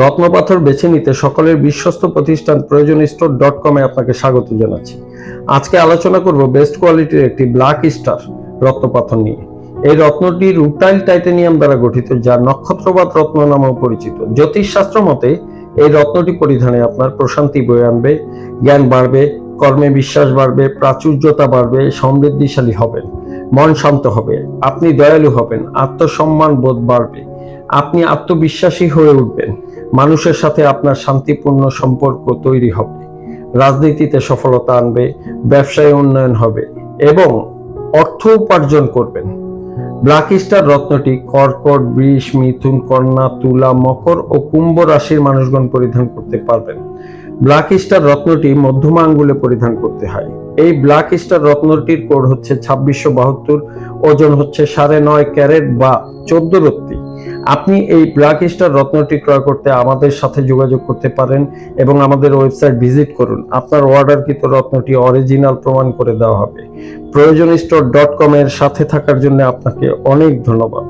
রত্নপাথর বেছে নিতে সকলের বিশ্বস্ত প্রতিষ্ঠান প্রয়োজন স্টোর ডট কমে আপনাকে স্বাগত জানাচ্ছি। আজকে আলোচনা করব বেস্ট কোয়ালিটির একটি ব্ল্যাক স্টার রত্নপাথর নিয়ে। এই রত্নটি রুটাইল টাইটেনিয়াম দ্বারা গঠিত, যা নক্ষত্রপাত রত্ন নামেও পরিচিত। জ্যোতিষশাস্ত্র মতে, এই রত্নটি পরিধানে আপনার প্রশান্তি বয়ে আনবে, জ্ঞান বাড়বে, কর্মে বিশ্বাস বাড়বে, প্রাচুর্যতা বাড়বে, সমৃদ্ধিশালী হবেন, মন শান্ত হবে, আপনি দয়ালু হবেন, আত্মসম্মান বোধ বাড়বে, আপনি আত্মবিশ্বাসী হয়ে উঠবেন। মানুষের সাথে আপনার শান্তিপূর্ণ সম্পর্ক তৈরি হবে, রাজনীতিতে সফলতা আনবে, ব্যবসায় উন্নয়ন হবে এবং অর্থ উপার্জন করবেন। ব্ল্যাক স্টার রত্নটি কর্কট, বৃষ, মিথুন, কন্যা, তুলা, মকর ও কুম্ভ রাশির মানুষগণ পরিধান করতে পারবেন। ব্ল্যাক স্টার রত্নটি মধ্যমা আঙ্গুলে পরিধান করতে হয়। এই ব্ল্যাক স্টার রত্নটির কোড হচ্ছে ছাব্বিশশো বাহাত্তর, ওজন হচ্ছে সাড়ে নয় ক্যারেট বা চোদ্দ রত্তি। আপনি এই ব্ল্যাক স্টার রত্নটি ক্রয় করতে আমাদের সাথে যোগাযোগ করতে পারেন এবং আমাদের ওয়েবসাইট ভিজিট করুন। আপনার অর্ডারকৃত রত্নটি অরিজিনাল প্রমাণ করে দেওয়া হবে। প্রয়োজন স্টোর ডট কম এর সাথে থাকার জন্য আপনাকে অনেক ধন্যবাদ।